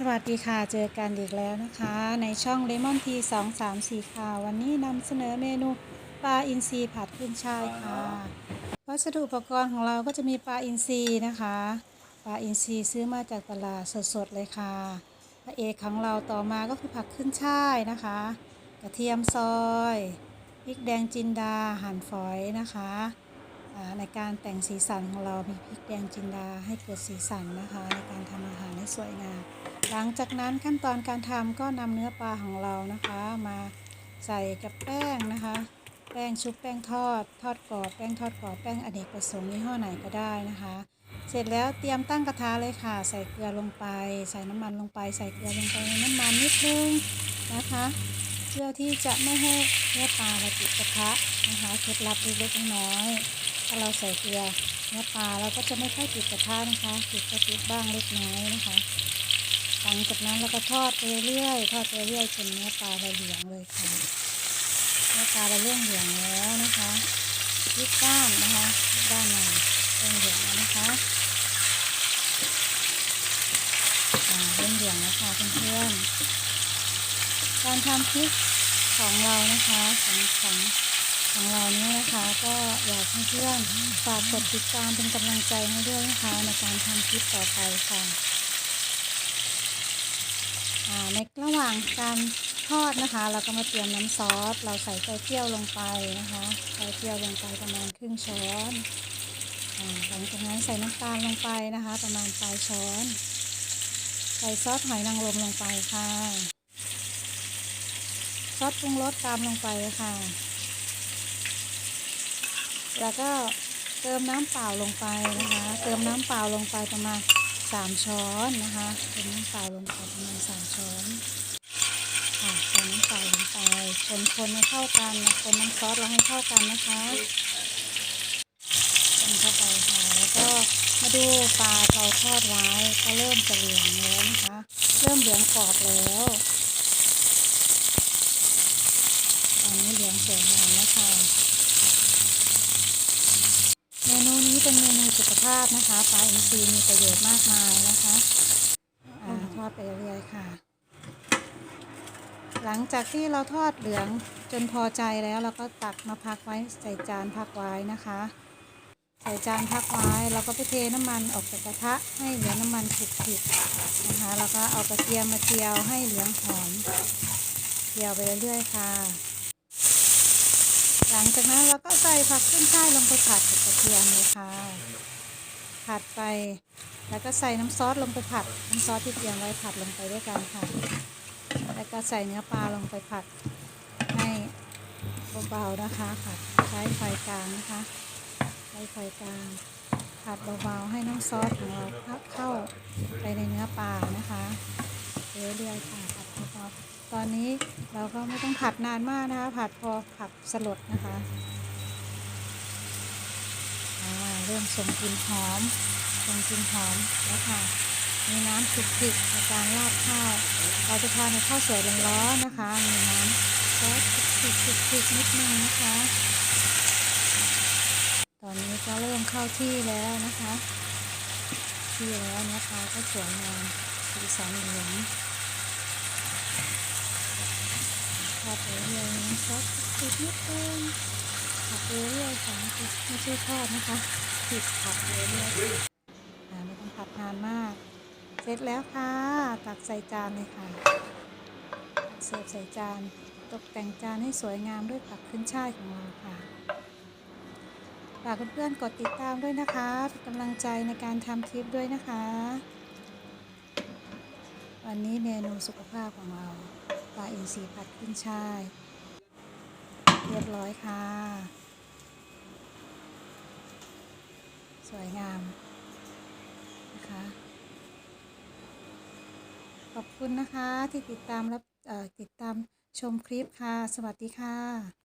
สวัสดีค่ะ เจอกันอีกแล้วนะคะ ในช่องเลมอนทีสองสามสี่ค่ะ วันนี้นำเสนอเมนูปลาอินทรีผัดขึ้นช่ายค่ะ วัสดุอุปกรณ์ของเราก็จะมีปลาอินทรีนะคะ ปลาอินทรีซื้อมาจากตลาดสดๆเลยค่ะ พระเอกของเราต่อมาก็คือผักขึ้นช่ายนะคะ กระเทียมซอยพริกแดงจินดาหั่นฝอยนะคะในการแต่งสีสันของเรามีพริกแดงจินดาให้เกิดสีสันนะคะ ในการทำอาหารให้สวยงาม หลังจากนั้นขั้นตอนการทำก็นำเนื้อปลาของเรานะคะ มาใส่กับแป้งนะคะ แป้งชุบแป้งทอด ทอดกรอบแป้งทอดกรอบแป้งอเนกประสงค์ยี่ห้อไหนก็ได้นะคะ เสร็จแล้วเตรียมตั้งกระทะเลยค่ะ ใส่เกลือลงไป ใส่น้ำมันลงไป ใส่เกลือลงไปในน้ำมันนิดนึงนะคะเพื่อที่จะไม่ให้เนื้อปลาราติดกระทะนะคะเคล็ดลับเล็กๆน้อยๆถ้าเราใส่เกลือเนื้อปลาเราก็จะไม่ค่อยติดกระทะนะคะติดกระติดบ้างเล็กน้อยนะคะ หลังจากนั้นเราก็ทอดไปเรื่อยทอดไปเรื่อยจนเนื้อปลาเราเหลืองเลยค่ะเนื้อปลาเราเริ่มเหลืองแล้วนะคะยิบด้านนะคะด้านหน่อยเริ่มเหลืองแล้วนะคะเริ่มเหลืองแล้วค่ะเพื่อนๆการทำพริกของเรานะคะของของของเราเนี้นะคะก็อยากให้เพื่อนฝากกดติดตามเป็นกำลังใจให้ด้วยนะคะในการทำคลิปต่อไปค่ะ ในระหว่างการทอดนะคะ เราก็มาเตรียมน้ำซอส เราใส่ไส้เที่ยวลงไปนะคะไส้เที่ยวลงไปประมาณครึ่งช้อนหลังจากนั้นใส่น้ำตาลลงไปนะคะ ประมาณปลายช้อน ใส่ซอสหอยนางรมลงไปค่ะ ซอสปรุงรสตามลงไปค่ะ แล้วก็เติมน้ำเปล่าลงไปนะคะ เติมน้ำเปล่าลงไปประมาณ สามช้อนนะคะเติมน้ำเปล่าลงไปประมาณสามช้อนค่ะใส่น้ำเปล่าลงไปคนๆให้เข้ากันนะคนน้ำซอสเราให้เข้ากันนะคะคนเข้าไปค่ะแล้วก็มาดูปลาเราทอดไว้ก็เริ่มจะเหลืองแล้วนะคะเริ่มเหลืองกรอบแล้วตอนนี้เหลืองสวยงามแล้วค่ะ เมนูนี้เป็นเมนู สุขภาพนะคะปลาอินทรีมีประโยชน์มากมายนะคะอทอดไปเรื่อยๆค่ะ หลังจากที่เราทอดเหลืองจนพอใจแล้วเราก็ตักมาพักไว้ใส่จานพักไว้นะคะ ใส่จานพักไว้เราก็ไปเทน้ำมันออกจากกระทะให้เหลือน้ำมันผุดๆนะคะแล้วก็เอากระเทียมมาเจียวให้เหลืองหอมเจียวไปเรื่อยๆค่ะ หลังจากนั้นเราก็ใส่ผักขึ้นช่ายลงไปผัดกับกระเทียมเลยค่ะ ผัดไป แล้วก็ใส่น้ำซอสลงไปผัด น้ำซอสที่เตรียมไว้ผัดลงไปด้วยกันค่ะ แล้วก็ใส่เนื้อปลาลงไปผัดให้เบาๆนะคะผัดใช้ไฟกลางนะคะใช้ไฟกลาง ผัดเบาๆให้น้ำซอสของเราเข้าไปในเนื้อปลานะคะเรื่อยๆค่ะผัดเบาๆ ตอนนี้เราก็ไม่ต้องผัดนานมากนะคะผัดพอผักสลดนะคะเริ่มส่งกลิ่นหอมส่งกลิ่นหอมแล้วค่ะมีน้ำผุดๆในการราดข้าวเราจะทานในข้าวสวยร้อนๆนะคะ มีน้ำซอสผุดๆๆนิดนึงนะคะ ตอนนี้ก็เริ่มเข้าที่แล้วนะคะ ที่แล้วนะคะก็สวยงามสีสันเหลืองท อดไปเรื่อยน้ำซอสติดนิดนึงผัดเรื่อยๆค่ะไม่ใช่ทอดนะคะติดผัดเรื่อยๆอ่าไม่ต้องผัดนานมาก เสร็จแล้วค่ะ ตักใส่จานเลยค่ะ เสิร์ฟใส่จาน ตกแต่งจานให้สวยงามด้วยผักขึ้นช่ายของเราค่ะฝากเพื่อนๆกดติดตามด้วยนะคะเป็นกำลังใจในการทำคลิปด้วยนะคะ วันนี้เมนูสุขภาพของเรา ลาอินทรีย์ผัดขึ้นช่าย เรียบร้อยค่ะ สวยงามนะคะ ขอบคุณนะคะที่ติดตามรับติดตามชมคลิปค่ะ สวัสดีค่ะ